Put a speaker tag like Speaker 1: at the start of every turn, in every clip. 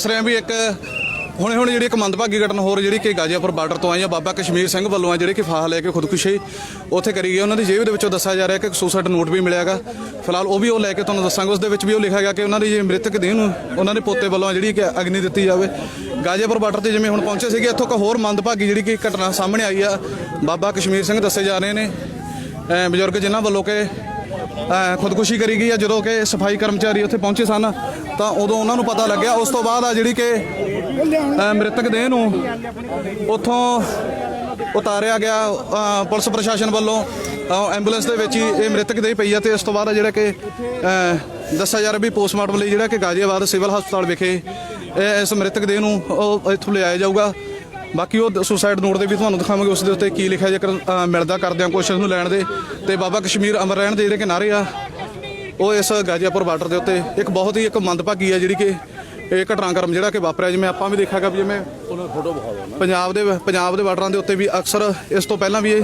Speaker 1: ਦੱਸ ਰਹੇ ਆ ਵੀ ਇੱਕ ਹੁਣੇ ਹੁਣੇ ਜਿਹੜੀ ਇੱਕ ਮੰਦਭਾਗੀ ਘਟਨਾ ਹੋਰ ਜਿਹੜੀ ਕਿ ਗਾਜ਼ੀਆਪੁਰ ਬਾਰਡਰ ਤੋਂ ਆਈ ਆ, ਬਾਬਾ ਕਸ਼ਮੀਰ ਸਿੰਘ ਵੱਲੋਂ ਆ, ਜਿਹੜੇ ਕਿ ਫਾਹਾ ਲੈ ਕੇ ਖੁਦਕੁਸ਼ੀ ਉੱਥੇ ਕਰੀ ਗਈ ਉਹਨਾਂ ਦੀ ਜੇਬ ਦੇ ਵਿੱਚੋਂ ਦੱਸਿਆ ਜਾ ਰਿਹਾ ਕਿ ਸੁਸਾਈਡ ਨੋਟ ਵੀ ਮਿਲਿਆਗਾ ਫਿਲਹਾਲ ਉਹ ਵੀ ਉਹ ਲੈ ਕੇ ਤੁਹਾਨੂੰ ਦੱਸਾਂਗੇ। ਉਸ ਦੇ ਵਿੱਚ ਵੀ ਉਹ ਲਿਖਿਆ ਗਿਆ ਕਿ ਉਹਨਾਂ ਦੀ ਜੇ ਮ੍ਰਿਤਕ ਦੇਹ ਨੂੰ ਉਹਨਾਂ ਦੇ ਪੋਤੇ ਵੱਲੋਂ ਜਿਹੜੀ ਕਿ ਅਗਨੀ ਦਿੱਤੀ ਜਾਵੇ। ਗਾਜ਼ੀਆਪੁਰ ਬਾਰਡਰ ਤੇ ਜਿਵੇਂ ਹੁਣ ਪਹੁੰਚੇ ਸੀਗੇ, ਇੱਥੋਂ ਇੱਕ ਹੋਰ ਮੰਦਭਾਗੀ ਜਿਹੜੀ ਕਿ ਘਟਨਾ ਸਾਹਮਣੇ ਆਈ ਆ। ਬਾਬਾ ਕਸ਼ਮੀਰ ਸਿੰਘ ਦੱਸੇ ਜਾ ਰਹੇ ਨੇ। ਬਜ਼ੁਰਗ ਜਿਨ੍ਹਾਂ ਵੱਲੋਂ ਕਿ ਖੁਦਕੁਸ਼ੀ ਕਰੀ ਗਈ ਆ, ਜਦੋਂ ਕਿ ਸਫ਼ਾਈ ਕਰਮਚਾਰੀ ਉੱਥੇ ਪਹੁੰਚੇ ਸਨ, ਤਾਂ ਉਦੋਂ ਉਹਨਾਂ ਨੂੰ ਪਤਾ ਲੱਗਿਆ, ਉਸ ਤੋਂ ਬਾਅਦ ਆ ਜਿਹੜੀ ਕਿ ਮ੍ਰਿਤਕ ਦੇਹ ਨੂੰ ਉੱਥੋਂ ਉਤਾਰਿਆ ਗਿਆ ਪੁਲਿਸ ਪ੍ਰਸ਼ਾਸਨ ਵੱਲੋਂ ਐਂਬੂਲੈਂਸ ਦੇ ਵਿੱਚ ਹੀ ਇਹ ਮ੍ਰਿਤਕ ਦੇਹ ਪਈ ਆ, ਤੇ ਇਸ ਤੋਂ ਬਾਅਦ ਜਿਹੜਾ ਕਿ ਦੱਸਿਆ ਜਾ ਰਿਹਾ ਵੀ ਪੋਸਟਮਾਰਟਮ ਲਈ ਜਿਹੜਾ ਕਿ ਗਾਜ਼ੀਆਬਾਦ ਸਿਵਲ ਹਸਪਤਾਲ ਵਿਖੇ, ਇਹ ਇਸ ਮ੍ਰਿਤਕ ਦੇਹ ਨੂੰ ਉਹ ਇੱਥੋਂ ਲਿਆਇਆ ਜਾਊਗਾ। ਬਾਕੀ ਉਹ ਸੁਸਾਈਡ ਨੋਟ ਦੇ ਵੀ ਤੁਹਾਨੂੰ ਦਿਖਾਵਾਂਗੇ ਉਸ ਦੇ ਉੱਤੇ ਕੀ ਲਿਖਿਆ ਜੇਕਰ ਮਿਲਦਾ ਕਰਦੇ ਆ ਕੋਸ਼ਿਸ਼ ਨੂੰ ਲੈਣ ਦੇ। ਤੇ ਬਾਬਾ ਕਸ਼ਮੀਰ ਅਮਰ ਰਹਿਣ ਦੇ ਜਿਹੜੇ ਕਿ ਨਾਰੇ ਆ। ਉਹ ਇਸ ਗਾਜ਼ੀਆਪੁਰ ਬਾਰਡਰ ਦੇ ਉੱਤੇ ਇੱਕ ਬਹੁਤ ਹੀ ਇੱਕ ਮੰਦਭਾਗੀ ਆ ਜਿਹੜੀ ਕਿ ਇਹ ਘਟਨਾਕ੍ਰਮ ਜਿਹੜਾ ਕਿ ਵਾਪਰਿਆ। ਜਿਵੇਂ ਆਪਾਂ ਵੀ ਦੇਖਿਆਗਾ ਵੀ ਜਿਵੇਂ ਪੰਜਾਬ ਦੇ ਪੰਜਾਬ ਦੇ ਬਾਰਡਰਾਂ ਦੇ ਉੱਤੇ ਵੀ ਅਕਸਰ ਇਸ ਤੋਂ ਪਹਿਲਾਂ ਵੀ ਇਹ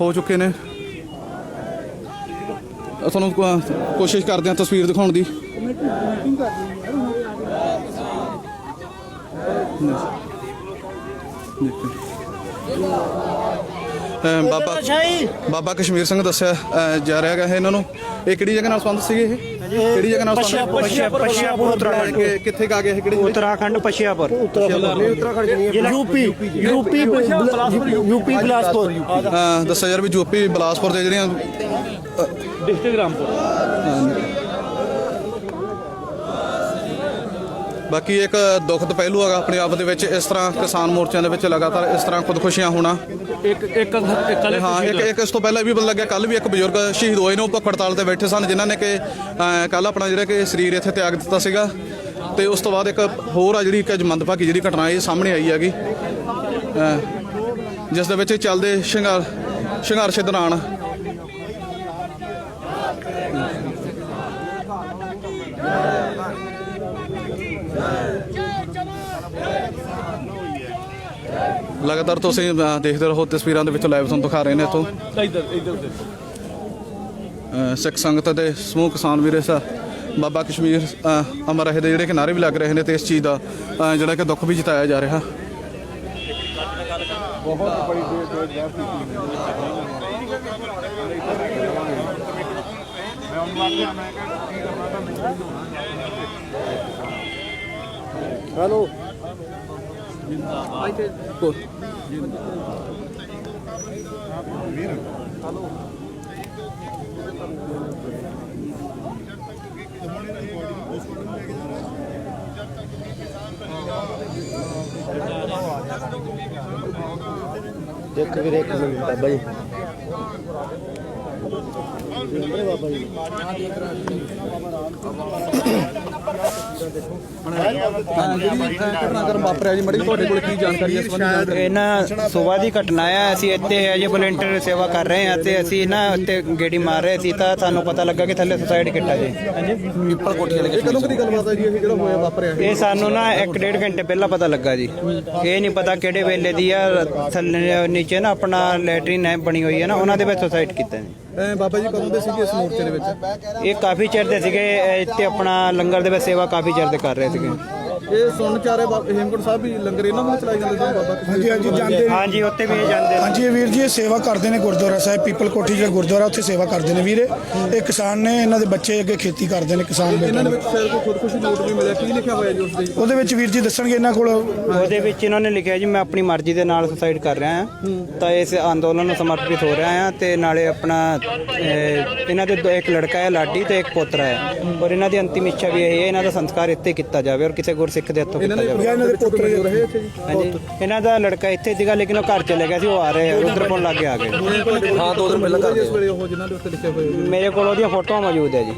Speaker 1: ਹੋ ਚੁੱਕੇ ਨੇ। ਤੁਹਾਨੂੰ ਕੋਸ਼ਿਸ਼ ਕਰਦੇ ਆ ਤਸਵੀਰ ਦਿਖਾਉਣ ਦੀ। ਅ, ਬਾਬਾ
Speaker 2: ਸ਼ਾਹੀ
Speaker 1: ਬਾਬਾ ਕਸ਼ਮੀਰ ਸਿੰਘ ਦੱਸਿਆ ਜਾ ਰਿਹਾ ਹੈਗਾ ਇਹ ਇਹਨਾਂ ਨੂੰ। ਇਹ ਕਿਹੜੀ ਜਗ੍ਹਾ ਨਾਲ ਸੰਬੰਧ ਸੀਗੇ ਇਹ? ਕਿਹੜੀ ਜਗ੍ਹਾ ਨਾਲ ਸੰਬੰਧ
Speaker 3: ਪਸ਼ਿਆਪੁਰ ਪਸ਼ਿਆਪੁਰ ਉੱਤਰਾਖੰਡ
Speaker 1: ਕਿ- ਕਿੱਥੇ ਕਾ ਗਏ ਇਹ ਕਿਹੜੀ ਜਗ੍ਹਾ?
Speaker 3: Uttarakhand Pashiyapur.
Speaker 2: UP. UP UP Bilaspur
Speaker 1: ਅ, ਦੱਸਿਆ ਯਾਰ ਵੀ ਯੂਪੀ ਬਿਲਾਸਪੁਰ ਦੇ ਜਿਹੜੀਆਂ
Speaker 3: ਡਿਸਟ੍ਰਿਕਟ ਰਾਮਪੁਰ।
Speaker 1: ਬਾਕੀ ਇੱਕ ਦੁਖਦ ਪਹਿਲੂ ਹੈਗਾ ਆਪਣੇ ਆਪ ਦੇ ਵਿੱਚ ਇਸ ਤਰ੍ਹਾਂ ਕਿਸਾਨ ਮੋਰਚਿਆਂ ਦੇ ਵਿੱਚ ਲਗਾਤਾਰ ਇਸ ਤਰ੍ਹਾਂ ਖੁਦਕੁਸ਼ੀਆਂ ਹੋਣਾ।
Speaker 3: ਇੱਕ ਇੱਕ ਇੱਕ
Speaker 1: ਤੇ ਹਾਂ ਇੱਕ ਇੱਕ ਇਸ ਤੋਂ ਪਹਿਲਾਂ ਵੀ ਪਤਾ ਲੱਗਿਆ ਕੱਲ ਵੀ ਇੱਕ ਬਜ਼ੁਰਗ ਸ਼ਹੀਦ ਹੋਏ ਨੇ ਉਹ ਭੁੱਖ ਹੜਤਾਲ ਤੇ ਬੈਠੇ ਸਨ ਜਿਨ੍ਹਾਂ ਨੇ ਕਿ ਕੱਲ ਆਪਣਾ ਜਿਹੜਾ ਕਿ ਸਰੀਰ ਇੱਥੇ ਤਿਆਗ ਦਿੱਤਾ ਸੀਗਾ। ਤੇ ਉਸ ਤੋਂ ਬਾਅਦ ਇੱਕ ਹੋਰ ਆ ਜਿਹੜੀ ਇੱਕ ਅੱਜ ਮੰਦਭਾਗੀ ਜਿਹੜੀ ਘਟਨਾ ਇਹ ਸਾਹਮਣੇ ਆਈ ਹੈਗੀ। ਜਿਸ ਦੇ ਵਿੱਚ ਚੱਲਦੇ ਸ਼ਿੰਗਾਰ ਸੰਘਰਸ਼ ਦੌਰਾਨ ਲਗਾਤਾਰ ਤੁਸੀਂ ਦੇਖਦੇ ਰਹੋ ਤਸਵੀਰਾਂ ਦੇ ਵਿੱਚ ਲਾਈਵ ਤੁਹਾਨੂੰ ਦਿਖਾ ਰਹੇ ਨੇ ਇੱਥੋਂ।
Speaker 3: ਇੱਧਰ ਇੱਧਰ
Speaker 1: ਅ, ਸਿੱਖ ਸੰਗਤ ਦੇ ਸਮੂਹ ਕਿਸਾਨ ਵੀਰੇ ਸਾ ਬਾਬਾ ਕਸ਼ਮੀਰ ਅ, ਅਮਰ ਰਹੇ ਦੇ ਜਿਹੜੇ ਕਿ ਨਾਰੇ ਵੀ ਲੱਗ ਰਹੇ ਨੇ ਤੇ ਇਸ ਚੀਜ਼ ਦਾ ਅ, ਜਿਹੜਾ ਕਿ ਦੁੱਖ ਵੀ ਜਤਾਇਆ ਜਾ ਰਿਹਾ।
Speaker 2: ਹੈਲੋ। ਇੱਕ ਵੀਰੇ ਇੱਕ ਮਿੰਟ ਬਾਬਾ ਜੀ।
Speaker 1: ਜਿਹੜੀ ਘਟਨਾਕ੍ਰਮ ਵਾਪਰਿਆ ਜੀ ਮੜੀ ਤੁਹਾਡੇ ਕੋਲ ਕੀ ਜਾਣਕਾਰੀ ਹੈ ਇਸ ਸੰਬੰਧੀ
Speaker 4: ਇਹ ਨਾ ਦੀ ਘਟਨਾ ਆ ਅਸੀਂ ਇੱਥੇ ਐਜ ਵਲੰਟੀਅਰ ਸੇਵਾ ਕਰ ਰਹੇ ਹਾਂ ਤੇ ਅਸੀਂ ਨਾ ਉੱਤੇ ਗੇੜੀ ਮਾਰ ਰਹੇ ਸੀ ਤਾਂ ਸਾਨੂੰ ਪਤਾ ਲੱਗਾ ਕਿ ਥੱਲੇ ਸੁਸਾਈਡ ਕੀਤਾ ਜੀ ਹਾਂਜੀ
Speaker 1: ਪੀਪਲ ਕੋਠੀ ਵਾਲੇ ਕਦੋਂ ਕਦੀ ਗੱਲਬਾਤ ਹੈ ਜੀ ਇਹ ਜਿਹੜਾ ਹੋਇਆ ਵਾਪਰਿਆ ਇਹ?
Speaker 4: ਸਾਨੂੰ ਨਾ ਇੱਕ ਡੇਢ ਘੰਟੇ ਪਹਿਲਾਂ ਪਤਾ ਲੱਗਾ ਜੀ ਇਹ ਨਹੀਂ ਪਤਾ ਕਿਹੜੇ ਵੇਲੇ ਦੀ ਆ, ਥੱਲੇ ਨੀਚੇ ਨਾ ਆਪਣਾ ਲੈਟਰਿਨ ਹੈ, ਬਣੀ ਹੋਈ ਹੈ ਨਾ, ਉਹਨਾਂ ਦੇ ਵਿੱਚ ਸੁਸਾਈਡ ਕੀਤਾ ਜੀ
Speaker 1: ਬਾਬਾ ਜੀ ਕਦੋਂ ਦੇ ਸੀਗੇ ਇਸ ਮੋਰਚੇ ਦੇ ਵਿੱਚ?
Speaker 4: ਇਹ ਕਾਫੀ ਚਿਰ ਦੇ ਸੀਗੇ ਇੱਥੇ ਆਪਣਾ ਲੰਗਰ ਦੇ ਵਿੱਚ ਸੇਵਾ ਕਾਫੀ ਚਿਰ ਦੇ ਕਰ ਰਹੇ ਸੀਗੇ।
Speaker 1: ਇਹ ਸੁਣਨ ਚ ਆ ਰਿਹਾ ਬਾਬਾ ਹੇਮਕੁੰਟ ਸਾਹਿਬ ਵੀ ਲੰਗਰ ਇਹਨਾਂ ਨੂੰ ਚਲਾਈ ਜਾਂਦੇ ਸਨ ਬਾਬਾ
Speaker 5: ਹਾਂਜੀ ਹਾਂਜੀ ਜਾਂਦੇ।
Speaker 4: ਹਾਂਜੀ ਉੱਥੇ ਵੀ ਇਹ ਜਾਂਦੇ।
Speaker 5: ਹਾਂਜੀ ਇਹ ਵੀਰ ਜੀ ਇਹ ਸੇਵਾ ਕਰਦੇ ਨੇ ਗੁਰਦੁਆਰਾ ਸਾਹਿਬ ਪੀਪਲ ਕੋਠੀ ਜਿਹੜਾ ਗੁਰਦੁਆਰਾ ਉੱਥੇ ਸੇਵਾ ਕਰਦੇ ਨੇ ਵੀਰੇ। ਇਹ ਕਿਸਾਨ ਨੇ ਇਹਨਾਂ ਦੇ ਬੱਚੇ ਅੱਗੇ ਖੇਤੀ ਕਰਦੇ ਨੇ ਕਿਸਾਨ
Speaker 1: ਇਹਨਾਂ ਦੇ ਵਿੱਚ ਸ਼ਾਇਦ ਕੋਈ ਖੁਦਕੁਸ਼ੀ ਨੋਟ ਵੀ ਮਿਲਿਆ ਕੀ ਲਿਖਿਆ ਹੋਇਆ ਜੀ ਉਸ ਦੇ?
Speaker 5: ਉਹਦੇ ਵਿੱਚ ਵੀਰ ਜੀ ਦੱਸਣਗੇ ਇਹਨਾਂ ਕੋਲ।
Speaker 4: ਉਹਦੇ ਵਿੱਚ ਇਹਨਾਂ ਨੇ ਲਿਖਿਆ ਜੀ ਮੈਂ ਆਪਣੀ ਮਰਜ਼ੀ ਦੇ ਨਾਲ ਸੁਸਾਈਡ ਕਰ ਰਿਹਾ ਹਾਂ। ਤਾਂ ਇਸ ਅੰਦੋਲਨ ਨੂੰ ਸਮਰਪਿਤ ਹੋ ਰਿਹਾ ਹਾਂ ਤੇ ਨਾਲੇ ਆਪਣਾ ਇਹਨਾਂ ਦੇ ਇੱਕ ਲੜਕਾ ਹੈ ਲਾਡੀ ਤੇ ਇੱਕ ਪੋਤਰਾ ਹੈ। ਔਰ ਇਹਨਾਂ ਦੀ ਅੰਤਿਮ ਇੱਛਾ ਵੀ ਇਹ ਹੈ ਇਹਨਾਂ ਦਾ ਸੰਸਕਾਰ ਇੱਥੇ ਕੀਤਾ ਜਾਵੇ ਔਰ ਕਿਸੇ ਗੁਰਸਿੱਖ ਦੇ ਹੱਥੋਂ ਕੀਤਾ ਜਾਵੇ।
Speaker 5: ਇਹਨਾਂ ਦੇ ਪੁੱਤਰ
Speaker 1: ਰਹੇ ਇੱਥੇ ਜੀ।
Speaker 4: ਹਾਂਜੀ। ਇਹਨਾਂ ਦਾ ਲੜਕਾ ਇੱਥੇ ਸੀਗਾ ਲੇਕਿਨ ਉਹ ਘਰ ਚਲੇ ਗਿਆ ਸੀ ਉਹ ਆ ਰਹੇ ਰੁਦਰਪੁਰ ਲੱਗੇ ਆ ਗਏ।
Speaker 1: ਹਾਂ ਦੋ ਦਿਨ ਪਹਿਲਾਂ ਕਰਦੇ ਇਸ ਵੇਲੇ ਉਹ ਜਿਨ੍ਹਾਂ ਦੇ ਉੱਤੇ ਲਿਖਿਆ ਹੋਇਆ
Speaker 4: ਮੇਰੇ ਕੋਲ ਉਹਦੀਆਂ ਫੋਟੋਆਂ ਮੌਜੂਦ ਹੈ ਜੀ।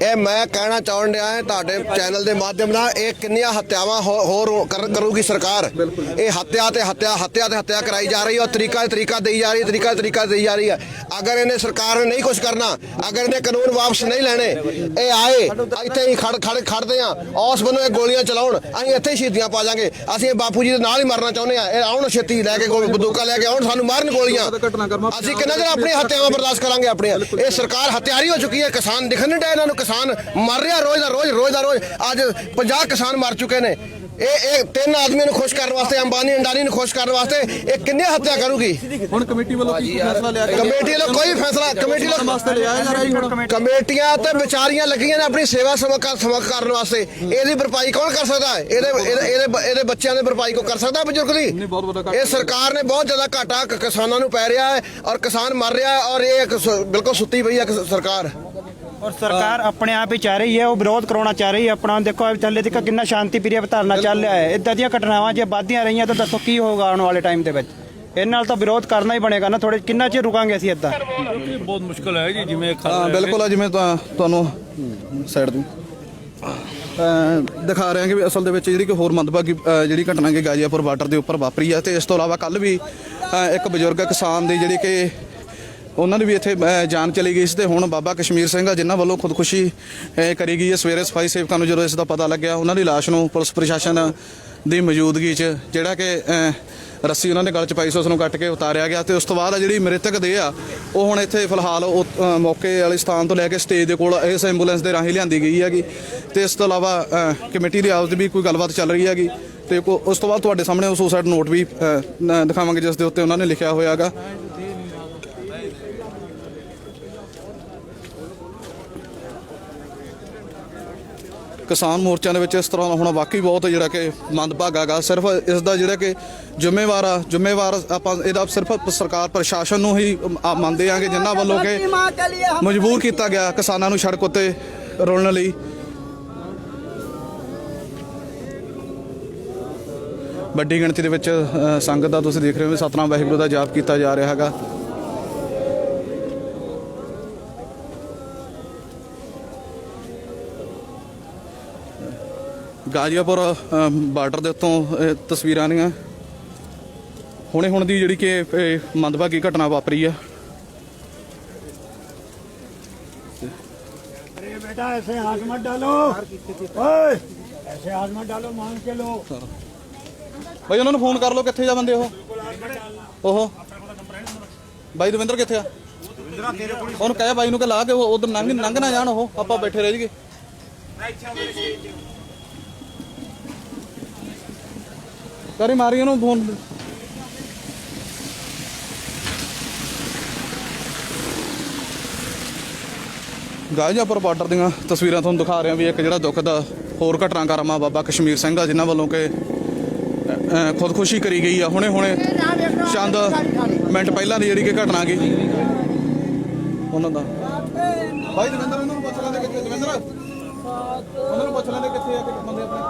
Speaker 6: ਇਹ ਮੈਂ ਕਹਿਣਾ ਚਾਹੁੰਦਾ ਹਾਂ ਤੁਹਾਡੇ ਚੈਨਲ ਦੇ ਮਾਧਿਅਮ ਨਾਲ ਇਹ ਕਿੰਨੀਆਂ ਹੱਤਿਆਵਾਂ ਹੋ- ਹੋਰ ਕਰ- ਕਰੂਗੀ ਸਰਕਾਰ? ਇਹ ਹੱਤਿਆ ਤੇ ਹੱਤਿਆ ਹੱਤਿਆ ਤੇ ਹੱਤਿਆ ਕਰਾਈ ਜਾ ਰਹੀ ਹੈ ਔਰ ਤਰੀਕਾ ਤੇ ਤਰੀਕਾ ਦੇਈ ਜਾ ਰਹੀ ਹੈ ਤਰੀਕਾ ਤੇ ਤਰੀਕਾ ਦੇਈ ਜਾ ਰਹੀ ਹੈ। ਅਗਰ ਇਹਨੇ ਸਰਕਾਰ ਨੇ ਨਹੀਂ ਕੁਝ ਕਰਨਾ ਅਗਰ ਇਹਨੇ ਕਾਨੂੰਨ ਵਾਪਸ ਨਹੀਂ ਲੈਣੇ ਇਹ ਆਏ। ਇੱਥੇ ਹੀ ਖੜ ਖੜ ਖੜਦੇ ਆ। ਉਸ ਬੰਨੋਂ ਇਹ ਗੋਲੀਆਂ ਚਲਾਉਣ। ਅਸੀਂ ਇੱਥੇ ਸ਼ਹੀਦੀਆਂ ਪਾ ਜਾਾਂਗੇ। ਅਸੀਂ ਬਾਪੂ ਜੀ ਦੇ ਨਾਲ ਹੀ ਮਰਨਾ ਚਾਹੁੰਦੇ ਆ। ਇਹ ਆਉਣ ਛੇਤੀ ਲੈ ਕੇ ਗੋ- ਬੰਦੂਕਾਂ ਲੈ ਕੇ ਆਉਣ, ਸਾਨੂੰ ਮਾਰਨ ਗੋਲੀਆਂ। ਅਸੀਂ ਕਿੰਨਾ ਚਿਰ ਆਪਣੀ ਹੱਤਿਆਵਾਂ ਬਰਦਾਸ਼ਤ ਕਰਾਂਗੇ ਆਪਣੀਆਂ ਇਹ ਸਰਕਾਰ ਹਥਿਆਰੀ ਹੋ ਚੁੱਕੀ ਹੈ। ਕਿਸਾਨ ਦਿਖਣ ਨਹੀਂ ਡਿਆ ਇਹਨਾਂ ਨੂੰ। ਕਿਸਾਨ ਮਰ ਰਿਹਾ ਰੋਜ਼ ਦਾ ਰੋਜ਼ ਰੋਜ਼ ਦਾ ਰੋਜ਼। ਅੱਜ 50 ਕਿਸਾਨ ਮਰ ਚੁੱਕੇ ਨੇ। ਇਹ ਇਹ ਤਿੰਨ ਆਦਮੀਆਂ ਨੂੰ ਖੁਸ਼ ਕਰਨ ਵਾਸਤੇ ਅੰਬਾਨੀ ਅੰਡਾਨੀ ਨੂੰ ਖੁਸ਼ ਕਰਨ ਵਾਸਤੇ ਇਹ ਕਿੰਨੇ ਹੱਤਿਆ ਕਰੂਗੀ?
Speaker 1: ਹੁਣ ਕਮੇਟੀ ਵੱਲੋਂ ਕੀ ਫੈਸਲਾ ਲਿਆ
Speaker 6: ਕਮੇਟੀ ਵੱਲੋਂ ਕੋਈ ਫੈਸਲਾ ਕਮੇਟੀ ਵੱਲੋਂ ਕਮੇਟੀਆਂ ਤੇ ਵਿਚਾਰੀਆਂ ਲੱਗੀਆਂ ਨੇ ਆਪਣੀ ਸੇਵਾ ਸਮਕ ਸਮਕ ਕਰਨ ਵਾਸਤੇ। ਇਹਦੀ ਭਰਪਾਈ ਕੌਣ ਕਰ ਸਕਦਾ? ਹੈ ਇਹਦੇ ਇਹਦੇ ਇਹਦੇ- ਬੱਚਿਆਂ ਦੀ ਭਰਪਾਈ ਕੋ ਕਰ ਸਕਦਾ ਬਜ਼ੁਰਗ ਦੀ? ਇਹ ਸਰਕਾਰ ਨੇ ਬਹੁਤ ਜ਼ਿਆਦਾ ਘਾਟਾ ਕਿਸਾਨਾਂ ਨੂੰ ਪੈ ਰਿਹਾ ਹੈ ਔਰ ਕਿਸਾਨ ਮਰ ਰਿਹਾ ਹੈ ਔਰ ਇਹ ਬਿਲਕੁਲ ਸੁੱਤੀ ਪਈ ਹੈ ਸਰਕਾਰ।
Speaker 4: ਔਰ ਸਰਕਾਰ ਆਪਣੇ ਆਪ ਹੀ ਚਾਹ ਰਹੀ ਹੈ ਉਹ ਵਿਰੋਧ ਕਰਾਉਣਾ ਚਾਹ ਰਹੀ ਹੈ ਆਪਣਾ ਦੇਖੋ ਚੱਲੇ ਤੱਕ ਕਿੰਨਾ ਸ਼ਾਂਤੀ ਪ੍ਰਿਆ ਧਰਨਾ ਚੱਲ ਰਿਹਾ ਹੈ। ਇਦਾਂ ਦੀਆਂ ਘਟਨਾਵਾਂ ਜੇ ਵੱਧਦੀਆਂ ਰਹੀਆਂ ਤਾਂ ਦੱਸੋ ਕੀ ਹੋਊਗਾ ਆਉਣ ਵਾਲੇ ਟਾਈਮ ਦੇ ਵਿੱਚ? ਇਹ ਨਾਲ ਤਾਂ ਵਿਰੋਧ ਕਰਨਾ ਹੀ ਬਣੇਗਾ ਨਾ ਥੋੜੇ ਕਿੰਨਾ ਚਿਰ ਰੁਕਾਂਗੇ ਅਸੀਂ ਇਦਾਂ?
Speaker 3: ਬਹੁਤ ਮੁਸ਼ਕਲ ਹੈ ਜੀ ਜਿਵੇਂ
Speaker 1: ਹਾਂ ਬਿਲਕੁਲ ਆ ਜਿਵੇਂ ਤਾਂ ਤੁਹਾਨੂੰ ਸਾਈਡ ਤੋਂ ਅਹ ਦਿਖਾ ਰਹੇ ਹਾਂ ਕਿ ਅਸਲ ਦੇ ਵਿੱਚ ਜਿਹੜੀ ਕਿ ਹੋਰ ਮੰਦਭਾਗੀ ਜਿਹੜੀ ਘਟਨਾ ਕਿ ਗਾਜ਼ੀਆਪੁਰ ਬਾਰਡਰ ਦੇ ਉੱਪਰ ਵਾਪਰੀ ਹੈ ਤੇ ਇਸ ਤੋਂ ਇਲਾਵਾ ਕੱਲ ਵੀ ਇੱਕ ਬਜ਼ੁਰਗ ਕਿਸਾਨ ਦੀ ਜਿਹੜੀ ਕਿ ਉਹਨਾਂ ਦੀ ਵੀ ਇੱਥੇ ਅਹ ਜਾਨ ਚਲੀ ਗਈ ਸੀ ਤੇ ਹੁਣ ਬਾਬਾ ਕਸ਼ਮੀਰ ਸਿੰਘ ਆ ਜਿਨ੍ਹਾਂ ਵੱਲੋਂ ਖੁਦਕੁਸ਼ੀ ਅਹ ਕਰੀ ਗਈ ਹੈ ਸਵੇਰੇ ਸਫ਼ਾਈ ਸੇਵਕਾਂ ਨੂੰ ਜਦੋਂ ਇਸ ਦਾ ਪਤਾ ਲੱਗਿਆ ਉਹਨਾਂ ਦੀ ਲਾਸ਼ ਨੂੰ ਪੁਲਿਸ ਪ੍ਰਸ਼ਾਸਨ ਦੀ ਮੌਜੂਦਗੀ 'ਚ ਜਿਹੜਾ ਕਿ ਅਹ ਰੱਸੀ ਉਹਨਾਂ ਨੇ ਗਲ 'ਚ ਪਾਈ ਸੀ ਉਸ ਨੂੰ ਕੱਟ ਕੇ ਉਤਾਰਿਆ ਗਿਆ ਤੇ ਉਸ ਤੋਂ ਬਾਅਦ ਆ ਜਿਹੜੀ ਮ੍ਰਿਤਕ ਦੇ ਆ ਉਹ ਹੁਣ ਇੱਥੇ ਫਿਲਹਾਲ ਉਹ, ਅਹ, ਮੌਕੇ ਵਾਲੇ ਸਥਾਨ ਤੋਂ ਲੈ ਕੇ ਸਟੇਜ ਦੇ ਕੋਲ ਇਸ ਐਂਬੂਲੈਂਸ ਦੇ ਰਾਹੀਂ ਲਿਆਂਦੀ ਗਈ ਹੈਗੀ ਤੇ ਇਸ ਤੋਂ ਇਲਾਵਾ ਅਹ, ਕਮੇਟੀ ਦੇ ਆਪਸ ਵੀ ਕੋਈ ਗੱਲਬਾਤ ਚੱਲ ਰਹੀ ਹੈਗੀ ਤੇ ਕੋ- ਉਸ ਤੋਂ ਬਾਅਦ ਤੁਹਾਡੇ ਸਾਹਮਣੇ ਉਹ ਸੁਸਾਈਡ ਨੋਟ ਵੀ ਅਹ, ਨ- ਦਿਖਾਵਾਂਗੇ ਜਿਸ ਦੇ ਉੱਤੇ ਉਹਨਾਂ ਨੇ ਲਿਖਿਆ ਹੋਇਆ ਕਿਸਾਨ ਮੋਰਚਿਆਂ ਦੇ ਵਿੱਚ ਇਸ ਤਰ੍ਹਾਂ ਦਾ ਹੋਣਾ ਵਾਕਈ ਬਹੁਤ ਜਿਹੜਾ ਕਿ ਮੰਦਭਾਗਾ ਗਾ ਸਿਰਫ ਇਸ ਦਾ ਜਿਹੜਾ ਕਿ ਜ਼ਿੰਮੇਵਾਰ ਆ ਜ਼ਿੰਮੇਵਾਰ ਆਪਾਂ ਇਹਦਾ ਸਿਰਫ ਸਰਕਾਰ ਪ੍ਰਸ਼ਾਸਨ ਨੂੰ ਹੀ ਮੰਨਦੇ ਆਂਗੇ ਜਿਨ੍ਹਾਂ ਵੱਲੋਂ ਕਿ ਮਜਬੂਰ ਕੀਤਾ ਗਿਆ ਕਿਸਾਨਾਂ ਨੂੰ ਸੜਕ ਉੱਤੇ ਰੋਲਣ ਲਈ। ਵੱਡੀ ਗਿਣਤੀ ਦੇ ਵਿੱਚ ਸੰਗਤ ਦਾ ਤੁਸੀਂ ਦੇਖ ਰਹੇ ਹੋ ਸਤਨਾਮ ਵਾਹਿਗੁਰੂ ਦਾ ਜਾਪ ਕੀਤਾ ਜਾ ਰਿਹਾ ਹੈਗਾ। ਗਾਜ਼ੀਆਪੁਰ ਬਾਰਡਰ ਦੇ ਉੱਤੋਂ ਤਸਵੀਰਾਂ ਨੇ। ਹੁਣੇ ਹੁਣ ਦੀ ਜਿਹੜੀ ਕਿ ਮੰਦਭਾਗੀ ਘਟਨਾ ਵਾਪਰੀ ਆ।
Speaker 7: ਅਰੇ ਬੇਟਾ ਐਸੇ ਹਾਥ ਮਤ ਡਾਲੋ। ਓਏ ਐਸੇ ਹਾਥ ਮਤ ਡਾਲੋ ਮੰਨ ਕੇ ਲੋ
Speaker 1: ਭਾਈ ਉਹਨਾਂ ਨੂੰ ਫੋਨ ਕਰ ਲਓ ਕਿੱਥੇ ਜਾ ਬੰਦੇ ਉਹ? ਉਹ ਬਾਈ ਦਵਿੰਦਰ ਕਿੱਥੇ ਆ? ਉਹਨੂੰ ਕਹਿਆ ਬਾਈ ਨੂੰ ਕਿ ਲਾ ਕੇ ਉਹ ਉਧਰ ਨੰਗ ਨੰਗ ਨਾ ਜਾਣ ਉਹ ਆਪਾਂ ਬੈਠੇ ਰਹਿ ਜਗੇ ਕਰੀ ਮਾਰੀ ਉਹਨੂੰ ਫੋਨ। ਗਾਜ਼ੀਆਪੁਰ ਬਾਰਡਰ ਦੀਆਂ ਤਸਵੀਰਾਂ ਤੁਹਾਨੂੰ ਦਿਖਾ ਰਿਹਾ ਵੀ ਇੱਕ ਜਿਹੜਾ ਦੁੱਖ ਦਾ ਹੋਰ ਘਟਨਾ ਕਰਮਾ ਬਾਬਾ ਕਸ਼ਮੀਰ ਸਿੰਘ ਦਾ, ਜਿਨ੍ਹਾਂ ਵੱਲੋਂ ਕਿ ਖੁਦਕੁਸ਼ੀ ਕਰੀ ਗਈ ਆ ਹੁਣੇ ਹੁਣੇ। ਚੰਦ ਮਿੰਟ ਪਹਿਲਾਂ ਦੀ ਜਿਹੜੀ ਕਿ ਘਟਨਾ ਗਈ। ਉਹਨਾਂ ਦਾ। ਭਾਈ ਦਵਿੰਦਰ ਨੂੰ ਪੁੱਛ ਲੈਂਦੇ ਕਿੱਥੇ ਦਵਿੰਦਰ, ਉਹਨਾਂ ਨੂੰ ਪੁੱਛ ਲੈਂਦੇ ਕਿੱਥੇ ਆ ਕਿ ਬੰਦੇ ਆਪਣੇ?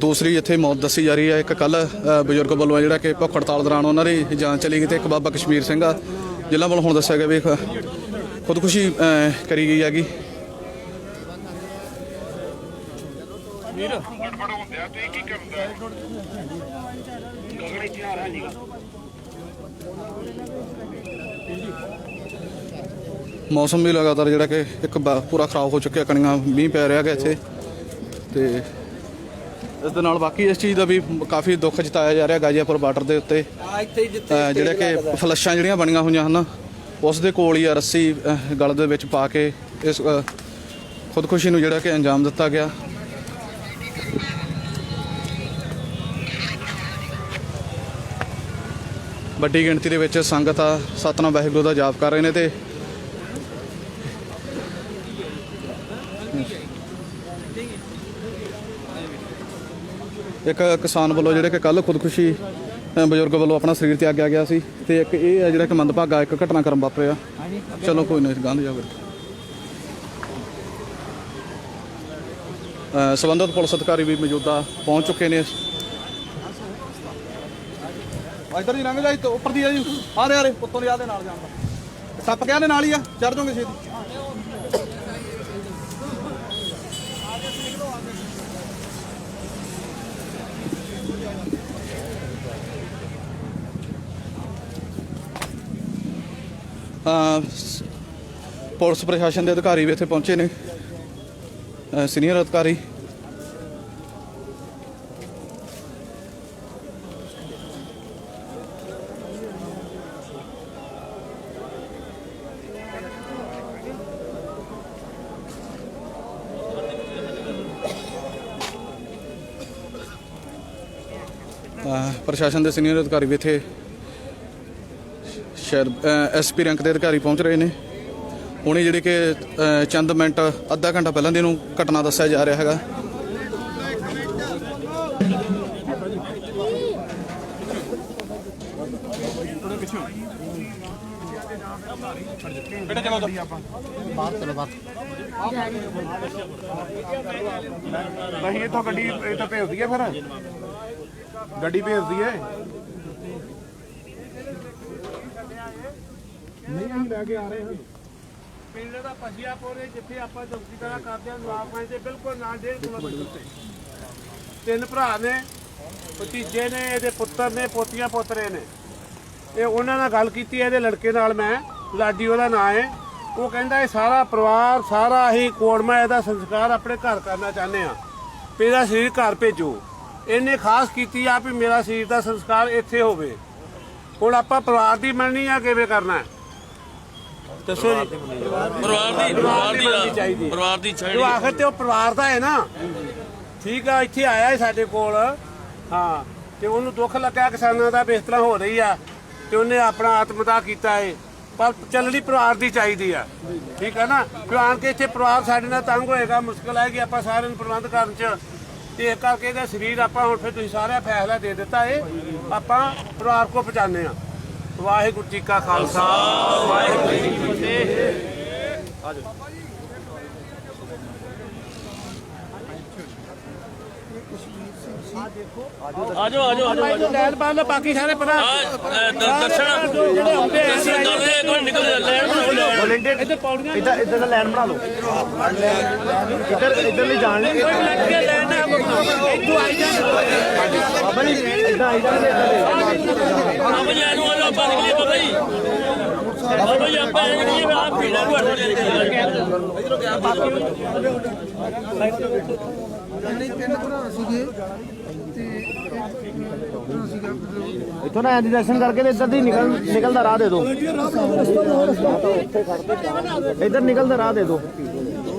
Speaker 1: ਦੂਸਰੀ ਇੱਥੇ ਮੌਤ ਦੱਸੀ ਜਾ ਰਹੀ ਹੈ। ਇੱਕ ਕੱਲ ਬਜ਼ੁਰਗ ਵੱਲੋਂ ਜਿਹੜਾ ਕਿ ਭੁੱਖ ਹੜਤਾਲ ਦੌਰਾਨ ਉਹਨਾਂ ਦੀ ਜਾਨ ਚਲੀ ਗਈ ਤੇ ਇੱਕ ਬਾਬਾ ਕਸ਼ਮੀਰ ਸਿੰਘ ਆ, ਜਿਨ੍ਹਾਂ ਵੱਲੋਂ ਹੁਣ ਦੱਸਿਆ ਗਿਆ ਵੀ ਖੁਦਕੁਸ਼ੀ ਕਰੀ ਗਈ ਹੈਗੀ। ਮੌਸਮ ਵੀ ਲਗਾਤਾਰ ਜਿਹੜਾ ਕਿ ਇੱਕ ਪੂਰਾ ਖਰਾਬ ਹੋ ਚੁੱਕਿਆ। ਕਣੀਆਂ ਮੀਂਹ ਪੈ ਰਿਹਾ ਹੈ ਇੱਥੇ ਤੇ ਇਸ ਦੇ ਨਾਲ ਬਾਕੀ ਇਸ ਚੀਜ਼ ਦਾ ਵੀ ਕਾਫੀ ਦੁੱਖ ਜਤਾਇਆ ਜਾ ਰਿਹਾ ਗਾਜ਼ੀਆਪੁਰ ਬਾਰਡਰ ਦੇ ਉੱਤੇ। ਅ, ਜਿਹੜੇ ਕਿ ਫਲੱਸ਼ਾਂ ਜਿਹੜੀਆਂ ਬਣੀਆਂ ਹੋਈਆਂ ਹਨ ਉਸ ਦੇ ਕੋਲ ਹੀ ਆ ਰੱਸੀ ਅ, ਗਲ ਦੇ ਵਿੱਚ ਪਾ ਕੇ ਇਸ ਅ, ਖੁਦਕੁਸ਼ੀ ਨੂੰ ਜਿਹੜਾ ਕਿ ਅੰਜਾਮ ਦਿੱਤਾ ਗਿਆ। ਵੱਡੀ ਗਿਣਤੀ ਦੇ ਵਿੱਚ ਸੰਗਤ ਆ ਸਤਨਾਮ ਵਾਹਿਗੁਰੂ ਦਾ ਜਾਪ ਕਰ ਰਹੇ ਨੇ ਤੇ ਇੱਕ ਕਿਸਾਨ ਵੱਲੋਂ ਜਿਹੜੇ ਕਿ ਕੱਲ ਖੁਦਕੁਸ਼ੀ ਬਜ਼ੁਰਗ ਵੱਲੋਂ ਆਪਣਾ ਸਰੀਰ ਤਿਆਗਿਆ ਗਿਆ ਸੀ ਤੇ ਇੱਕ ਇਹ ਹੈ ਜਿਹੜਾ ਕਿ ਮੰਦਭਾਗਾ ਇੱਕ ਘਟਨਾਕ੍ਰਮ ਵਾਪਰਿਆ। ਚਲੋ ਕੋਈ ਨਹੀਂ ਗੰਧ ਜਾਵੇ ਅ, ਸੰਬੰਧਿਤ ਪੁਲਿਸ ਅਧਿਕਾਰੀ ਵੀ ਮੌਜੂਦਾ ਪਹੁੰਚ ਚੁੱਕੇ ਨੇ। ਇਧਰ ਦੀ ਲੰਘ ਜਾ ਇੱਥੇ ਉੱਪਰ ਦੀ ਆ ਜੀ। ਆ ਰਹੇ ਆ ਰਹੇ ਉੱਤੋਂ ਦੀ ਆ ਦੇ ਨਾਲ ਜਾਂਦਾ ਸੱਪ ਕਿਆ ਦੇ ਨਾਲ ਹੀ ਆ? ਚੜ ਜਾਓਗੇ ਛੇਤੀ। ਪੁਲਿਸ ਪ੍ਰਸ਼ਾਸਨ ਦੇ ਅਧਿਕਾਰੀ ਵੀ ਇੱਥੇ ਪਹੁੰਚੇ ਨੇ। ਸੀਨੀਅਰ ਅਧਿਕਾਰੀ। ਪ੍ਰਸ਼ਾਸਨ ਦੇ ਸੀਨੀਅਰ ਅਧਿਕਾਰੀ ਵੀ ਇੱਥੇ ਸ਼ਾਇਦ ਐਸਪੀ ਰੈਂਕ ਦੇ ਅਧਿਕਾਰੀ ਪਹੁੰਚ ਰਹੇ ਨੇ। ਹੁਣੇ ਜਿਹੜੇ ਕਿ ਅ, ਚੰਦ ਮਿੰਟ ਅੱਧਾ ਘੰਟਾ ਪਹਿਲਾਂ ਦੀ ਨੂੰ ਘਟਨਾ ਦੱਸਿਆ ਜਾ ਰਿਹਾ ਹੈਗਾ।
Speaker 8: ਨਹੀਂ ਇੱਥੋਂ ਗੱਡੀ ਇਹ ਤਾਂ ਭੇਜਦੀ ਹੈ ਫਿਰ। ਗੱਡੀ ਭੇਜਦੀ ਹੈ। ਨਹੀਂ, ਅਸੀਂ ਲੈ ਕੇ ਆ ਰਹੇ ਹਾਂ।
Speaker 9: ਪਿੰਡ ਦਾ ਪਸੀਆਪੁਰ ਹੈ, ਜਿੱਥੇ ਆਪਾਂ ਚੌਕੀਦਾਰਾ ਕਰਦੇ ਹਾਂ ਨਵਾਬ ਦੇ ਬਿਲਕੁਲ ਨਾਲ ਡੇਢ ਕਿਲੋਮੀਟਰ ਤੇ ਤਿੰਨ ਭਰਾ ਨੇ, ਭਤੀਜੇ ਨੇ, ਇਹਦੇ ਪੁੱਤਰ ਨੇ, ਪੋਤੀਆਂ ਪੋਤਰੇ ਨੇ। ਇਹ ਉਹਨਾਂ ਨਾਲ ਗੱਲ ਕੀਤੀ ਇਹਦੇ ਲੜਕੇ ਨਾਲ ਮੈਂ, ਲਾਡੀ ਉਹਦਾ ਨਾਂ ਹੈ। ਉਹ ਕਹਿੰਦਾ, ਇਹ ਸਾਰਾ ਪਰਿਵਾਰ, ਸਾਰਾ ਹੀ ਕੋੜਮਾ ਇਹਦਾ ਸੰਸਕਾਰ ਆਪਣੇ ਘਰ ਕਰਨਾ ਚਾਹੁੰਦੇ ਆ ਵੀ ਇਹਦਾ ਸਰੀਰ ਘਰ ਭੇਜੋ। ਇਹਨੇ ਖਾਸ ਕੀਤੀ ਆ ਵੀ ਮੇਰਾ ਸਰੀਰ ਦਾ ਸੰਸਕਾਰ ਇੱਥੇ ਹੋਵੇ। ਹੁਣ ਆਪਾਂ ਪਰਿਵਾਰ ਦੀ ਮੰਨਣੀ ਆ, ਕਿਵੇਂ ਕਰਨਾ ਹੈ? ਦੱਸੋ ਜੀ।
Speaker 3: ਪਰਿਵਾਰ ਦੀ ਪਰਿਵਾਰ ਦੀ
Speaker 9: ਮੰਨਣੀ ਚਾਹੀਦੀ।
Speaker 3: ਪਰਿਵਾਰ ਦੀ
Speaker 9: ਜੋ ਆਖਰ ਤੇ ਉਹ ਪਰਿਵਾਰ ਦਾ ਹੈ ਨਾ। ਠੀਕ ਆ ਇੱਥੇ ਆਇਆ ਹੈ ਸਾਡੇ ਕੋਲ। ਹਾਂ ਤੇ ਉਹਨੂੰ ਦੁੱਖ ਲੱਗਾ ਕਿਸਾਨਾਂ ਦਾ ਇਸ ਤਰ੍ਹਾਂ ਹੋ ਰਹੀ ਆ। ਤੇ ਉਹਨੇ ਆਪਣਾ ਆਤਮਦਾਹ ਕੀਤਾ ਹੈ ਪਰ ਚੱਲਣੀ ਪਰਿਵਾਰ ਦੀ ਚਾਹੀਦੀ ਆ। ਠੀਕ ਹੈ ਨਾ? ਫਿਰ ਆਣ ਕੇ ਇੱਥੇ ਪਰਿਵਾਰ ਸਾਡੇ ਨਾਲ ਤੰਗ ਹੋਏਗਾ ਮੁਸ਼ਕਲ ਕਿ ਆਪਾਂ ਸਾਰਿਆਂ ਨੂੰ ਪ੍ਰਬੰਧ ਕਰਨ ਚ। ਤੇ ਇਹ ਕਰਕੇ ਇਹਦਾ ਸਰੀਰ ਆਪਾਂ ਹੁਣ ਫਿਰ ਤੁਸੀਂ ਸਾਰਿਆਂ ਫੈਸਲਾ ਦੇ ਦਿੱਤਾ ਏ। ਆਪਾਂ ਪਰਿਵਾਰ ਕੋ ਪਹੁੰਚਾਉਂਦੇ ਆ। ਵਾਹਿਗੁਰੂ ਜੀ ਕਾ ਖਾਲਸਾ ਵਾਹਿਗੁਰੂ ਜੀ ਕੀ ਫਤਿਹ।
Speaker 3: ਆਜੋ ਆਜੋ ਆਜੋ
Speaker 9: ਤੋਂ ਲੈਣ ਪਾ ਲਓ ਬਾਕੀ ਸਾਰੇ ਪਤਾ
Speaker 3: ਦਰਸ਼ਨ
Speaker 9: ਜਿਹੜੇ ਹੁੰਦੇ ਆ
Speaker 3: ਦਰਸ਼ਨ ਕਰਦੇ ਕੋਲ ਨਿਕਲ ਲੈਣ ਬਣਾਓ ਲੈਣ
Speaker 9: ਇੱਧਰ ਪੌੜੀਆਂ
Speaker 2: ਇੱਧਰ ਇੱਧਰ ਦਾ ਲਾਈਨ ਬਣਾ ਲਓ। ਇੱਧਰ ਇੱਧਰ ਲਈ। ਜਾਣ ਲਈ ਬਾਬਾ ਜੀ ਇੱਦਾਂ ਆਈ ਜਾਂਦੇ
Speaker 3: ਬਾਬਾ ਜੀ ਆਜੋ ਆਜੋ ਆਪਾਂ ਨਿਕਲੀਏ ਬਾਬਾ ਜੀ ਬਾਬਾ ਜੀ ਆਪਾਂ ਨਿਕਲੀਏ ਆਪ ਪੀਣਾ ਨੂੰ ਹਟ
Speaker 2: ਇੱਥੋਂ ਨਾ ਐਂਦੀ ਦਰਸ਼ਨ ਕਰਕੇ ਤੇ ਇੱਧਰ ਦੀ ਨਿਕਲ ਨਿਕਲਦਾ ਰਾਹ ਦੇ ਦਿਓ ਇੱਧਰ ਨਿਕਲਦਾ ਰਾਹ ਦੇ ਦਿਓ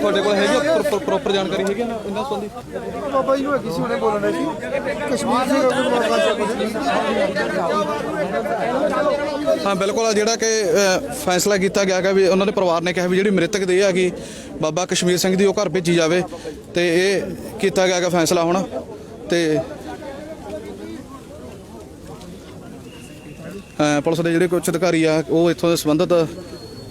Speaker 1: ਤੁਹਾਡੇ ਕੋਲ ਹੈਗੀ ਪ੍ਰੋਪਰ ਜਾਣਕਾਰੀ ਹੈਗੀ ਨਾ ਇਹਨਾਂ ਸੰਬੰਧੀ?
Speaker 2: ਬਾਬਾ ਜੀ ਨੂੰ ਕਿਸੇ ਨੇ ਬੋਲਣਾ ਸੀ। ਕਸ਼ਮੀਰ
Speaker 1: ਹਾਂ ਬਿਲਕੁਲ ਆ ਜਿਹੜਾ ਕਿ ਫੈਸਲਾ ਕੀਤਾ ਗਿਆ ਕਿ ਵੀ ਉਹਨਾਂ ਦੇ ਪਰਿਵਾਰ ਨੇ ਕਿਹਾ ਵੀ ਜਿਹੜੀ ਮ੍ਰਿਤਕ ਦੇ ਹੈਗੀ ਬਾਬਾ ਕਸ਼ਮੀਰ ਸਿੰਘ ਦੀ ਉਹ ਘਰ ਭੇਜੀ ਜਾਵੇ ਤੇ ਇਹ ਕੀਤਾ ਗਿਆ ਕਿ ਫੈਸਲਾ ਹੁਣ। ਤੇ ਪੁਲਿਸ ਦੇ ਜਿਹੜੇ ਕੁਝ ਅਧਿਕਾਰੀ ਆ ਉਹ ਇੱਥੋਂ ਦੇ ਸੰਬੰਧਿਤ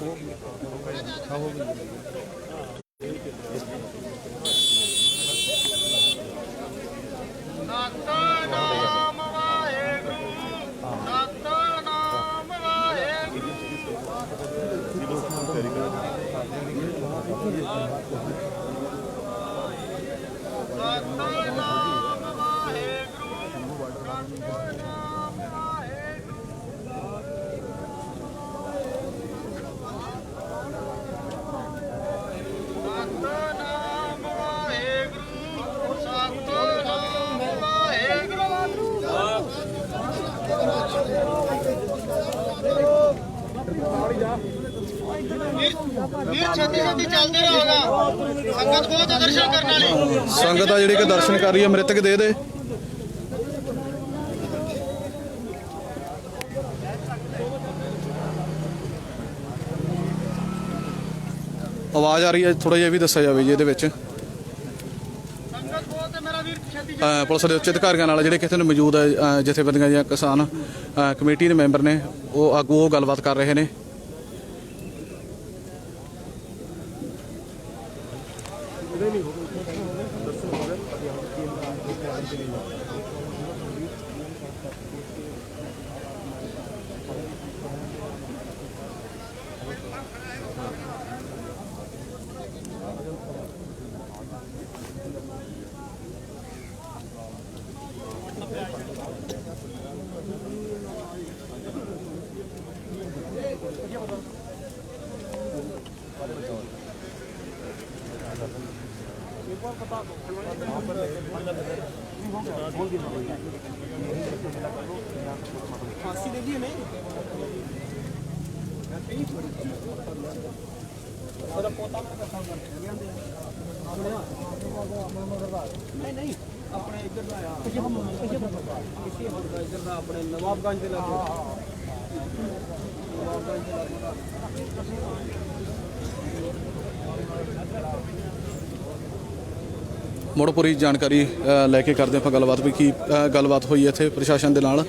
Speaker 2: ਡੈਡ ਬੋਡੀ ਉਹ ਲੈ ਜਾਣਗੇ
Speaker 1: ਸੰਗਤ ਆ ਜਿਹੜੀ ਕਿ ਦਰਸ਼ਨ ਕਰ ਰਹੀ ਹੈ ਮ੍ਰਿਤਕ ਦੇ ਦੇ। ਆਵਾਜ਼ ਆ ਰਹੀ ਹੈ ਥੋੜਾ ਜਿਹਾ ਇਹ ਵੀ ਦੱਸਿਆ ਜਾਵੇ ਜੀ ਇਹਦੇ ਵਿੱਚ। ਪੁਲਿਸ ਦੇ ਉੱਚ ਅਧਿਕਾਰੀਆਂ ਨਾਲ ਜਿਹੜੇ ਕਿਤੇ ਮੌਜੂਦ ਹੈ ਜਥੇਬੰਦੀਆਂ ਜਾਂ ਕਿਸਾਨ ਕਮੇਟੀ ਦੇ ਮੈਂਬਰ ਨੇ ਉਹ ਆਗੂ ਉਹ ਗੱਲਬਾਤ ਕਰ ਰਹੇ ਨੇ। फांसी दे दिए नहीं नहीं नहीं अपने इधर का आया किसी और का इधर का अपने नवाबगंज के लागे नवाबगंज के लागे ਮੁੜ ਪੂਰੀ ਜਾਣਕਾਰੀ ਅ, ਲੈ ਕੇ ਕਰਦੇ ਹਾਂ ਆਪਾਂ ਗੱਲਬਾਤ ਵੀ ਕੀ ਅ, ਗੱਲਬਾਤ ਹੋਈ ਹੈ ਇੱਥੇ ਪ੍ਰਸ਼ਾਸਨ ਦੇ ਨਾਲ।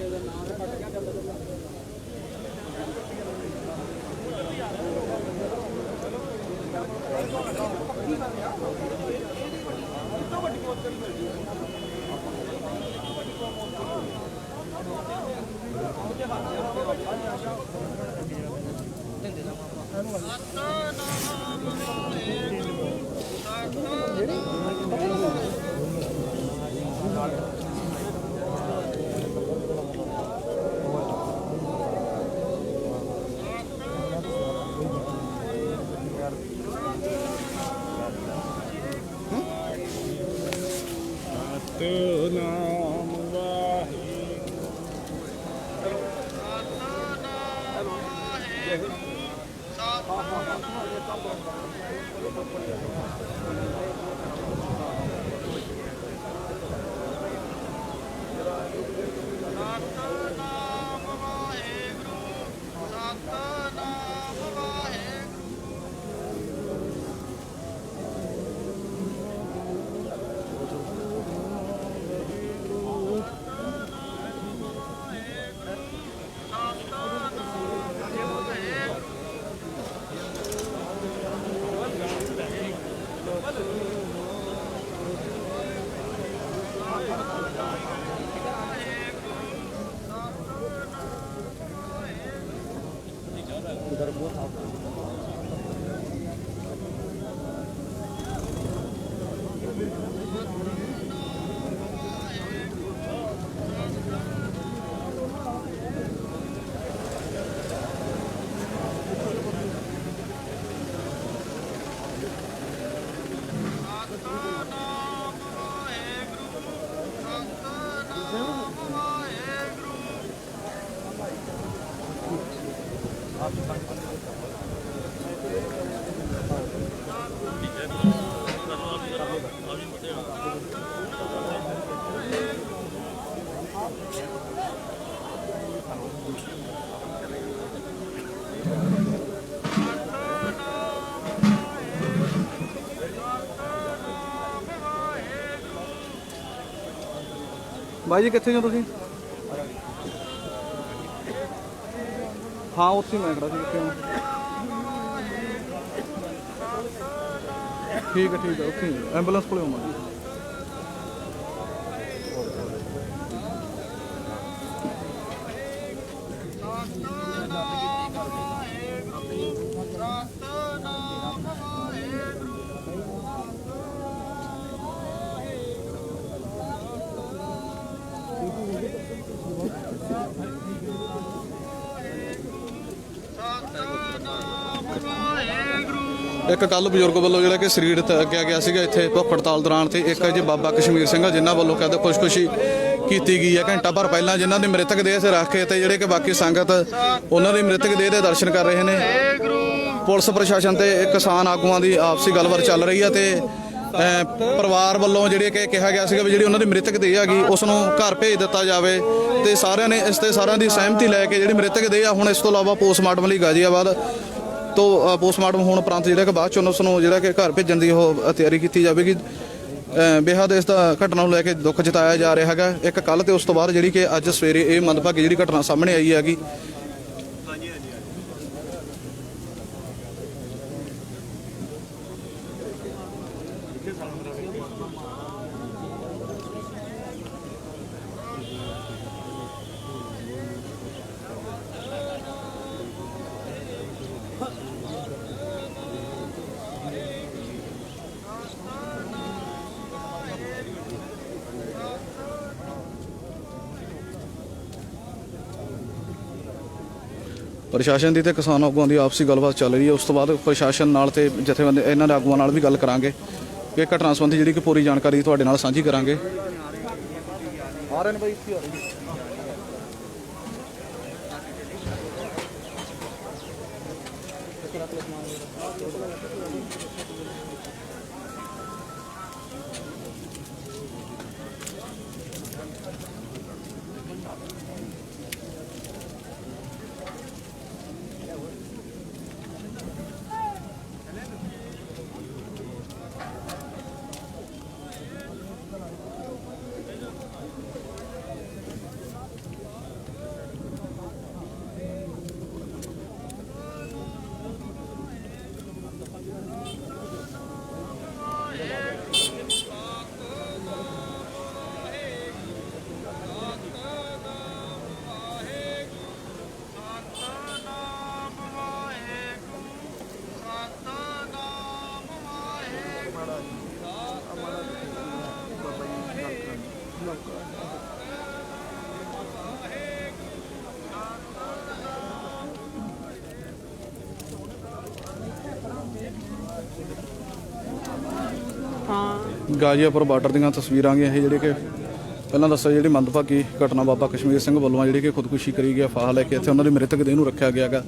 Speaker 1: ਬਾਈ ਜੀ, ਕਿੱਥੇ ਹੋ ਤੁਸੀਂ? ਹਾਂ, ਉੱਥੇ ਮੈਂ ਖੜਾ ਸੀ, ਕਿੱਥੇ ਹੋ? ਠੀਕ ਹੈ ਠੀਕ ਹੈ, ਉੱਥੇ ਹੀ। ਐਂਬੂਲੈਂਸ ਕੋਲੇ ਆਉਣਾ ਇੱਕ ਕੱਲ ਬਜ਼ੁਰਗ ਵੱਲੋਂ ਜਿਹੜਾ ਕਿ ਸਰੀਰ ਕਿਹਾ ਗਿਆ ਸੀਗਾ ਇੱਥੇ ਭੁੱਖ ਹੜਤਾਲ ਦੌਰਾਨ ਤੇ ਇੱਕ ਜੀ ਬਾਬਾ ਕਸ਼ਮੀਰ ਸਿੰਘ ਆ, ਜਿਨ੍ਹਾਂ ਵੱਲੋਂ ਕਹਿੰਦੇ ਖੁਸ਼ਖੁਸ਼ੀ ਕੀਤੀ ਗਈ ਹੈ ਘੰਟਾ ਭਰ ਪਹਿਲਾਂ ਜਿਨ੍ਹਾਂ ਦੀ ਮ੍ਰਿਤਕ ਦੇਹ ਸੇ, ਰੱਖ ਕੇ ਤੇ ਜਿਹੜੇ ਕਿ ਬਾਕੀ ਸੰਗਤ ਉਹਨਾਂ ਦੀ ਮ੍ਰਿਤਕ ਦੇਹ ਦੇ ਦਰਸ਼ਨ ਕਰ ਰਹੇ ਨੇ। ਪੁਲਿਸ ਪ੍ਰਸ਼ਾਸਨ ਤੇ ਕਿਸਾਨ ਆਗੂਆਂ ਦੀ ਆਪਸੀ ਗੱਲਬਾਤ ਚੱਲ ਰਹੀ ਹੈ ਤੇ ਪਰਿਵਾਰ ਵੱਲੋਂ ਜਿਹੜੀ ਕਿ ਕਿਹਾ ਗਿਆ ਸੀਗਾ ਵੀ ਜਿਹੜੀ ਉਹਨਾਂ ਦੀ ਮ੍ਰਿਤਕ ਦੇਹ ਹੈਗੀ ਉਸ ਨੂੰ ਘਰ ਭੇਜ ਦਿੱਤਾ ਜਾਵੇ ਤੇ ਸਾਰਿਆਂ ਨੇ ਇਸ ਤੇ ਸਾਰਿਆਂ ਦੀ ਸਹਿਮਤੀ ਲੈ ਕੇ ਜਿਹੜੀ ਮ੍ਰਿਤਕ ਦੇਹ ਆ, ਹੁਣ ਇਸ ਤੋਂ ਇਲਾਵਾ ਪੋਸਟਮਾਰਟਮ ਲਈ ਗਾਜ਼ੀਆਬਾਦ ਤੋਂ ਪੋਸਟਮਾਰਟਮ ਹੋਣ ਉਪਰੰਤ ਜਿਹੜਾ ਕਿ ਬਾਅਦ ਚ ਉਸ ਨੂੰ ਜਿਹੜਾ ਕਿ ਘਰ ਭੇਜਣ ਦੀ ਉਹ ਤਿਆਰੀ ਕੀਤੀ ਜਾਵੇਗੀ। ਅ, ਬੇਹੱਦ ਇਸ ਦਾ ਘਟਨਾ ਨੂੰ ਲੈ ਕੇ ਦੁੱਖ ਜਤਾਇਆ ਜਾ ਰਿਹਾ ਹੈਗਾ। ਇੱਕ ਕੱਲ ਤੇ ਉਸ ਤੋਂ ਬਾਅਦ ਜਿਹੜੀ ਕਿ ਅੱਜ ਸਵੇਰੇ ਇਹ ਮੰਦਭਾਗੀ ਜਿਹੜੀ ਘਟਨਾ ਸਾਹਮਣੇ ਆਈ ਹੈਗੀ ਪ੍ਰਸ਼ਾਸਨ ਦੀ ਤੇ ਕਿਸਾਨ ਆਗੂਆਂ ਦੀ ਆਪਸੀ ਗੱਲਬਾਤ ਚੱਲ ਰਹੀ ਹੈ ਉਸ ਤੋਂ ਬਾਅਦ ਪ੍ਰਸ਼ਾਸਨ ਨਾਲ ਤੇ ਜਥੇਬੰਦੀ ਇਹਨਾਂ ਦੇ ਆਗੂਆਂ ਨਾਲ ਵੀ ਗੱਲ ਕਰਾਂਗੇ ਕਿ ਇਹ ਘਟਨਾ ਸੰਬੰਧੀ ਜਿਹੜੀ ਕਿ ਪੂਰੀ ਜਾਣਕਾਰੀ ਤੁਹਾਡੇ ਨਾਲ ਸਾਂਝੀ ਕਰਾਂਗੇ ਆ ਰਹੇ ਨੇ ਬਾਈ ਇੱਥੇ ਆ ਰਹੇ ਨੇ। ਗਾਜ਼ੀਆਪੁਰ ਬਾਰਡਰ ਦੀਆਂ ਤਸਵੀਰਾਂ ਗਈਆਂ ਇਹ ਜਿਹੜੇ ਕਿ ਪਹਿਲਾਂ ਦੱਸਿਆ ਜਿਹੜੀ ਮੰਦਭਾਗੀ ਘਟਨਾ ਬਾਬਾ ਕਸ਼ਮੀਰ ਸਿੰਘ ਵੱਲੋਂ ਆ, ਜਿਹੜੀ ਕਿ ਖੁਦਕੁਸ਼ੀ ਕਰੀ ਗਿਆ ਫਾਹ ਲੈ ਕੇ ਇੱਥੇ ਉਹਨਾਂ ਦੀ ਮ੍ਰਿਤਕ ਦੇਹ ਨੂੰ ਰੱਖਿਆ ਗਿਆਗਾ।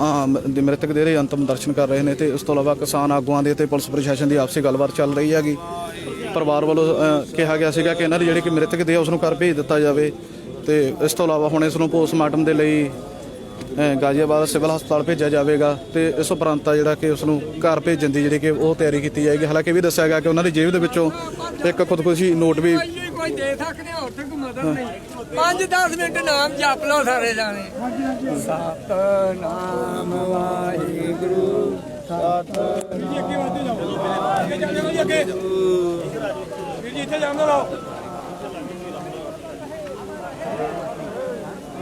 Speaker 1: ਆ ਦੀ ਮ੍ਰਿਤਕ ਦੇਹ ਦੇ ਅੰਤਮ ਦਰਸ਼ਨ ਕਰ ਰਹੇ ਨੇ ਤੇ ਉਸ ਤੋਂ ਇਲਾਵਾ ਕਿਸਾਨ ਆਗੂਆਂ ਦੇ ਤੇ ਪੁਲਿਸ ਪ੍ਰਸ਼ਾਸਨ ਦੀ ਆਪਸੀ ਗੱਲਬਾਤ ਚੱਲ ਰਹੀ ਹੈਗੀ। ਪਰਿਵਾਰ ਵੱਲੋਂ ਕਿਹਾ ਗਿਆ ਸੀਗਾ ਕਿ ਇਹਨਾਂ ਦੀ ਜਿਹੜੀ ਕਿ ਮ੍ਰਿਤਕ ਦੇਹ ਉਸ ਨੂੰ ਘਰ ਭੇਜ ਦਿੱਤਾ ਜਾਵੇ ਤੇ ਇਸ ਤੋਂ ਇਲਾਵਾ ਹੁਣ ਇਸ ਨੂੰ ਪੋਸਟਮਾਰਟਮ ਦੇ ਲਈ ਗਾਜ਼ੀਆਬਾਦ ਸਿਵਲ ਹਸਪਤਾਲ ਭੇਜਿਆ ਜਾਵੇਗਾ ਤੇ ਇਸ ਉਪਰੰਤ ਜਿਹੜਾ ਕਿ ਉਸ ਨੂੰ ਘਰ ਭੇਜਣ ਦੀ ਜਿਹੜੀ ਕਿ ਉਹ ਤਿਆਰੀ ਕੀਤੀ ਜਾਏਗੀ। ਹਾਲਾਂਕਿ ਵੀ ਦੱਸਿਆ ਗਿਆ ਕਿ ਉਹਨਾਂ ਦੀ ਜੇਬ ਦੇ ਵਿੱਚੋਂ ਇੱਕ ਖੁਦਕੁਸ਼ੀ ਨੋਟ ਵੀ
Speaker 10: ਕੋਈ ਦੇ ਸਕਦੇ ਹੋ ਉੱਥੇ ਕੋਈ ਮਦਦ ਨਹੀਂ। 5-10 ਮਿੰਟ ਨਾਮ ਜਪ ਲਓ ਸਾਰੇ ਜਾਣੇ। ਸਤਨਾਮ ਵਾਹਿਗੁਰੂ।
Speaker 7: ਵੀਰ ਜੀ ਇੱਥੇ ਜਾਮ ਨਾ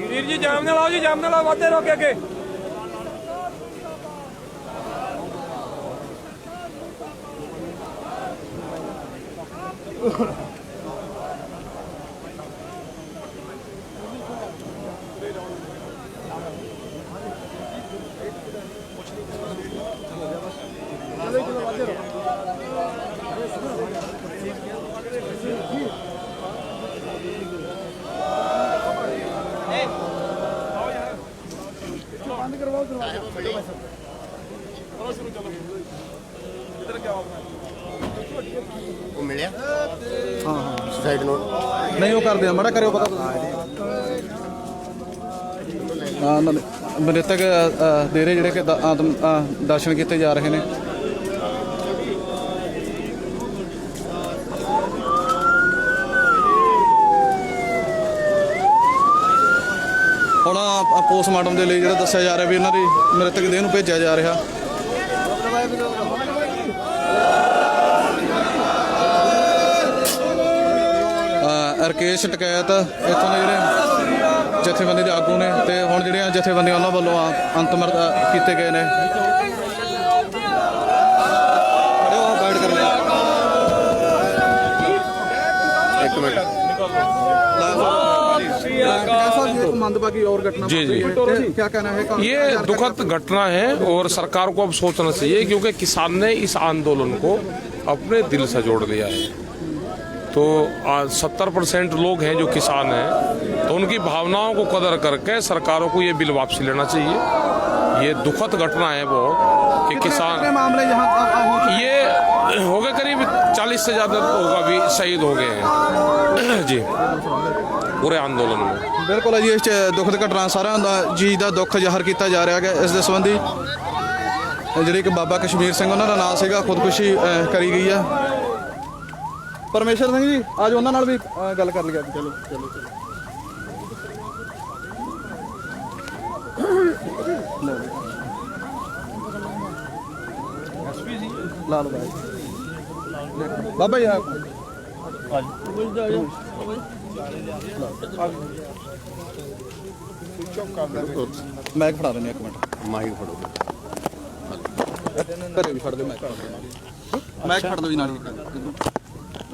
Speaker 7: ਵੀਰ ਜੀ ਜਾਮ ਨਾ ਲਾਓ ਜੀ ਜਾਮ ਨਾ ਲਾਓ ਵਾਧੇ ਰੋਕੇ ਅੱਗੇ।
Speaker 6: ਉਹ
Speaker 1: ਤੱਕ ਦੇਰੇ ਜਿਹੜੇ ਕਿ ਆਤਮ ਦਰਸ਼ਨ ਕੀਤੇ ਜਾ ਰਹੇ ਨੇ। ਹੁਣ ਪੋਸਟਮਾਰਟਮ ਦੇ ਲਈ ਜਿਹੜਾ ਦੱਸਿਆ ਜਾ ਰਿਹਾ ਵੀ ਇਹਨਾਂ ਦੀ ਮ੍ਰਿਤਕ ਦੇਹ ਨੂੰ ਭੇਜਿਆ ਜਾ ਰਿਹਾ। ਰਕੇਸ਼ ਟਕੈਤ, ਇਥੋਂ ਦੇ ਜਿਹੜੇ ਜਥੇਬੰਦੀ ਦੇ ਆਗੂ ਨੇ ਤੇ ਹੁਣ ਜਿਹੜੀਆਂ ਜਥੇਬੰਦੀਆਂ ਉਹਨਾਂ ਵੱਲੋਂ ਆ ਅੰਤਮ ਅਰਦਾਸ ਕੀਤੇ ਗਏ ਨੇ ਖੜੇ ਹੋ ਬੈਠ ਕਰ ਲਿਆ
Speaker 11: ਇੱਕ ਮਿੰਟ
Speaker 1: कैसा ये एक मंदभागी और घटना
Speaker 12: जी, जी।
Speaker 1: वापरी है? क्या कहना है कौन-
Speaker 12: ये दुखद घटना है और सरकार को अब सोचना चाहिए क्योंकि किसान ने इस आंदोलन को अपने दिल से जोड़ लिया है तो सत्तर परसेंट लोग हैं जो किसान हैं तो उनकी भावनाओं को कदर करके सरकारों को ये बिल वापसी लेना चाहिए ये दुखद घटना है बहुत कि
Speaker 1: कितने
Speaker 12: किसान
Speaker 1: मामले यहाँ आ- आ- हो चुके
Speaker 12: ये हो गए करीब चालीस से ज्यादा होगा भी शहीद हो गए हैं जी पूरे आंदोलन में
Speaker 1: हैं? ਬਿਲਕੁਲ ਹੈ ਜੀ ਇਸ 'ਚ ਦੁਖਦ ਘਟਨਾ ਸਾਰਿਆਂ ਦਾ ਜੀ ਦਾ ਦੁੱਖ ਜ਼ਾਹਰ ਕੀਤਾ ਜਾ ਰਿਹਾ ਹੈ ਇਸ ਦੇ ਸੰਬੰਧੀ ਇਹ ਜਿਹੜੇ ਕਿ ਬਾਬਾ ਕਸ਼ਮੀਰ ਸਿੰਘ ਉਹਨਾਂ ਦਾ ਨਾਮ ਸੀਗਾ ਖੁਦਕੁਸ਼ੀ ਅਹ, ਕਰੀ ਗਈ ਆ ਪਰਮੇਸ਼ਰ ਸਿੰਘ ਜੀ ਅੱਜ ਉਹਨਾਂ ਨਾਲ ਵੀ ਅਹ, ਗੱਲ ਕਰ ਲਿਆ ਚਲੋ ਚਲੋ ਲਾ ਲਓ ਬਾਈ। ਬਾਬਾ ਜੀ ਆ। ਮੈਕ ਫੜਾ ਦਿੰਦੇ ਇੱਕ ਮਿੰਟ।
Speaker 11: ਮਾਈਕ ਫੜੋ।
Speaker 1: ਘਰੇ ਵੀ ਫੜ ਦਿਓ ਮੈਕ ਮੈਕ ਫੜ ਲਓ ਜੀ ਨਾਲ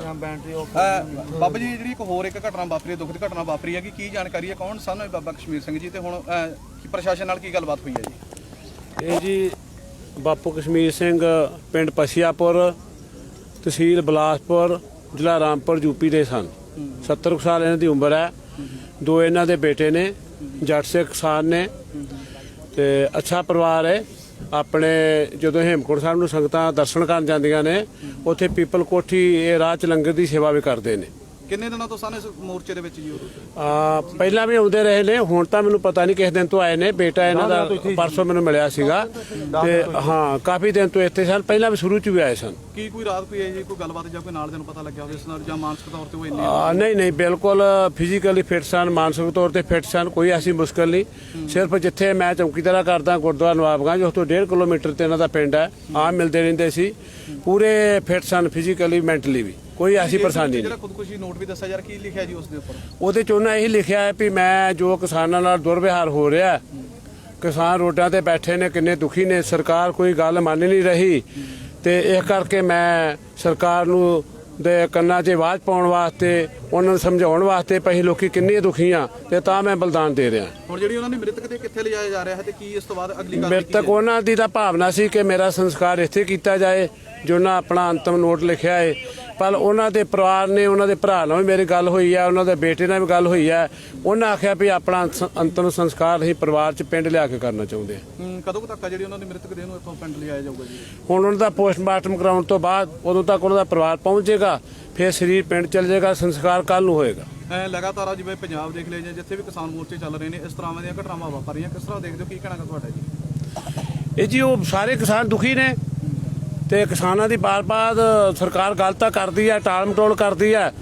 Speaker 1: ਬਾਬਾ ਜੀ ਜਿਹੜੀ ਇੱਕ ਹੋਰ ਇੱਕ ਘਟਨਾ ਵਾਪਰੀ ਹੈ ਦੁਖਦ ਘਟਨਾ ਵਾਪਰੀ ਹੈ ਕਿ ਕੀ ਜਾਣਕਾਰੀ ਹੈ? ਕੌਣ? ਸਨ ਇਹ ਬਾਬਾ ਕਸ਼ਮੀਰ ਸਿੰਘ ਜੀ ਤੇ ਹੁਣ ਅਹ, ਕੀ ਪ੍ਰਸ਼ਾਸਨ ਨਾਲ ਕੀ ਗੱਲਬਾਤ ਹੋਈ ਹੈ ਜੀ?
Speaker 9: ਇਹ ਜੀ ਬਾਪੂ ਕਸ਼ਮੀਰ ਸਿੰਘ ਪਿੰਡ ਪਸੀਆਪੁਰ ਤਹਿਸੀਲ ਬਲਾਸਪੁਰ ਜ਼ਿਲ੍ਹਾ ਰਾਮਪੁਰ ਯੂਪੀ ਦੇ ਸਨ। 70 ਕੁ ਸਾਲ ਇਹਨਾਂ ਦੀ ਉਮਰ ਹੈ। ਦੋ ਇਹਨਾਂ ਦੇ ਬੇਟੇ ਨੇ ਜੱਟ ਸਿੱਖ ਕਿਸਾਨ ਨੇ ਤੇ ਅੱਛਾ ਪਰਿਵਾਰ ਹੈ। ਆਪਣੇ ਜਦੋਂ ਹੇਮਕੁੰਟ ਸਾਹਿਬ ਨੂੰ ਸੰਗਤਾਂ ਦਰਸ਼ਨ ਕਰਨ ਜਾਂਦੀਆਂ ਨੇ, ਉੱਥੇ ਪੀਪਲ ਕੋਠੀ ਇਹ ਰਾਹ ਚ ਲੰਗਰ ਦੀ ਸੇਵਾ ਵੀ ਕਰਦੇ ਨੇ।
Speaker 1: ਕਿੰਨੇ ਦਿਨਾਂ ਤੋਂ ਸਨ ਇਸ ਮੋਰਚੇ ਦੇ ਵਿੱਚ ਜੀ ਉਹ
Speaker 9: ਆ ਪਹਿਲਾਂ ਵੀ ਆਉਂਦੇ ਰਹੇ ਨੇ ਹੁਣ ਤਾਂ ਮੈਨੂੰ ਪਤਾ ਨਹੀਂ ਕਿਸ ਦਿਨ ਤੋਂ ਆਏ ਨੇ ਬੇਟਾ ਇਹਨਾਂ ਦਾ ਪਰਸੋਂ ਮੈਨੂੰ ਮਿਲਿਆ ਸੀਗਾ। ਤੇ ਹਾਂ ਕਾਫੀ ਦਿਨ ਤੋਂ ਇੱਥੇ ਸਨ ਪਹਿਲਾਂ ਵੀ ਸ਼ੁਰੂ ਚ ਵੀ ਆਏ ਸਨ।
Speaker 1: ਕੀ ਕੋਈ ਰਾਤ ਕੋਈ ਹੈ ਜੀ ਕੋਈ ਗੱਲਬਾਤ ਜਾਂ ਕੋਈ ਨਾਲ ਦੇ ਨੂੰ ਪਤਾ ਲੱਗਿਆ ਹੋਵੇ ਇਸ ਨਾਲ ਜਾਂ ਮਾਨਸਿਕ ਤੌਰ ਤੇ ਉਹ ਇੰਨੇ
Speaker 9: ਆ, ਨਹੀਂ ਨਹੀਂ ਬਿਲਕੁਲ ਫਿਜ਼ੀਕਲੀ ਫਿਟ ਸਨ ਮਾਨਸਿਕ ਤੌਰ ਤੇ ਫਿਟ ਸਨ ਕੋਈ ਐਸੀ ਮੁਸ਼ਕਲ ਨਹੀਂ। ਸਿਰਫ ਜਿੱਥੇ ਮੈਂ ਚੌਕੀਦਾਰਾ ਕਰਦਾ ਗੁਰਦੁਆਰਾ ਨਵਾਬਗੰਜ ਉਸ ਤੋਂ 1.5 ਕਿਲੋਮੀਟਰ ਤੇ ਇਹਨਾਂ ਦਾ ਪਿੰਡ ਹੈ ਆਮ ਮਿਲਦੇ ਰਹਿੰਦੇ ਸੀ। ਪੂਰੇ ਫਿਟ ਸਨ ਫਿਜ਼ੀਕਲੀ ਮੈਂਟਲੀ ਵੀ। ਕੋਈ ਐਸੀ ਪਰੇਸ਼ਾਨੀ ਨਹੀਂ।
Speaker 1: ਜਿਹੜਾ ਖੁਦਕੁਸ਼ੀ ਨੋਟ ਵੀ ਦੱਸਿਆ ਯਾਰ ਕੀ ਲਿਖਿਆ ਜੀ ਉਸ ਦੇ ਉੱਪਰ?
Speaker 9: ਉਹਦੇ ਚ ਉਹਨਾਂ ਇਹ ਲਿਖਿਆ ਹੈ ਵੀ ਮੈਂ ਜੋ ਕਿਸਾਨਾਂ ਨਾਲ ਦੁਰਵਿਹਾਰ ਹੋ ਰਿਹਾ ਹੈ, ਕਿਸਾਨ ਰੋਡਾਂ ਤੇ ਬੈਠੇ ਨੇ ਕਿੰਨੇ ਦੁਖੀ ਨੇ ਸਰਕਾਰ ਕੋਈ ਗੱਲ ਮੰਨ ਨਹੀਂ ਰਹੀ। ਤੇ ਇਸ ਕਰਕੇ ਮੈਂ ਸਰਕਾਰ ਨੂੰ ਦੇ ਕੰਨਾਂ 'ਚ ਆਵਾਜ਼ ਪਾਉਣ ਵਾਸਤੇ ਉਹਨਾਂ ਨੂੰ ਸਮਝਾਉਣ ਵਾਸਤੇ ਪਈ ਲੋਕੀ ਕਿੰਨੇ ਦੁਖੀ ਆ ਤੇ ਤਾਂ ਮੈਂ ਬਲਿਦਾਨ ਦੇ ਰਿਹਾ।
Speaker 1: ਹੁਣ ਜਿਹੜੀ ਉਹਨਾਂ ਦੀ ਮ੍ਰਿਤਕ ਤੇ ਕਿੱਥੇ ਲਿਜਾਇਆ ਜਾ ਰਿਹਾ ਹੈ ਤੇ ਕੀ ਇਸ ਤੋਂ ਬਾਅਦ ਅਗਲੀ ਕਾਰਵਾਈ
Speaker 9: ਮ੍ਰਿਤਕ ਉਹਨਾਂ ਦੀ ਤਾਂ ਭਾਵਨਾ ਸੀ ਕਿ ਮੇਰਾ ਸੰਸਕਾਰ ਇੱਥੇ ਕੀਤਾ ਜਾਏ। ਜੋ ਉਹਨਾਂ ਆਪਣਾ ਅੰਤਮ ਨੋਟ ਲਿਖਿਆ ਹੈ ਪਰ ਉਹਨਾਂ ਦੇ ਪਰਿਵਾਰ ਨੇ ਉਹਨਾਂ ਦੇ ਭਰਾ ਨਾਲ ਵੀ ਮੇਰੀ ਗੱਲ ਹੋਈ ਹੈ ਉਹਨਾਂ ਦੇ ਬੇਟੇ ਨਾਲ ਵੀ ਗੱਲ ਹੋਈ ਹੈ ਉਹਨਾਂ ਆਖਿਆ ਵੀ ਆਪਣਾ ਅੰਤਮ ਸੰਸਕਾਰ ਅਸੀਂ ਪਰਿਵਾਰ 'ਚ ਪਿੰਡ ਲਿਆ ਕੇ ਕਰਨਾ ਚਾਹੁੰਦੇ ਹਾਂ
Speaker 1: ਕਦੋਂ ਤੱਕ ਜਿਹੜੀ ਉਹਨਾਂ ਦੀ ਮ੍ਰਿਤਕ ਦੇਹ ਨੂੰ ਇੱਥੋਂ ਪਿੰਡ ਲਿਜਾਇਆ ਜਾਊਗਾ ਜੀ?
Speaker 9: ਹੁਣ ਉਹਨਾਂ ਦਾ ਪੋਸਟਮਾਰਟਮ ਕਰਾਉਣ ਤੋਂ ਬਾਅਦ ਉਦੋਂ ਤੱਕ ਉਹਨਾਂ ਦਾ ਪਰਿਵਾਰ ਪਹੁੰਚੇਗਾ ਫਿਰ ਸਰੀਰ ਪਿੰਡ ਚਲ ਜਾਏਗਾ ਸੰਸਕਾਰ ਕੱਲ ਨੂੰ ਹੋਏਗਾ।
Speaker 1: ਲਗਾਤਾਰ ਜਿਵੇਂ ਪੰਜਾਬ ਦੇਖ ਲਿਆ ਜਾਂ ਜਿੱਥੇ ਵੀ ਕਿਸਾਨ ਮੋਰਚੇ ਚੱਲ ਰਹੇ ਨੇ ਇਸ ਤਰ੍ਹਾਂ ਦੀਆਂ ਘਟਨਾਵਾਂ ਵਾਪਰ ਰਹੀਆਂ ਕਿਸ ਤਰ੍ਹਾਂ ਦੇਖਦੇ ਹੋ ਕੀ ਕਹਿਣਾ ਤੁਹਾਡਾ ਜੀ?
Speaker 9: ਇਹ ਜੀ ਉਹ ਸਾਰੇ ਕਿਸਾਨ ਦੁਖੀ ਨੇ ਤੇ ਕਿਸਾਨਾਂ ਦੀ ਬਾਰ-ਬਾਰ ਸਰਕਾਰ ਗਲਤ ਕਰਦੀ ਹੈ ਟਾਲ ਮਟੋਲ ਕਰਦੀ ਹੈ।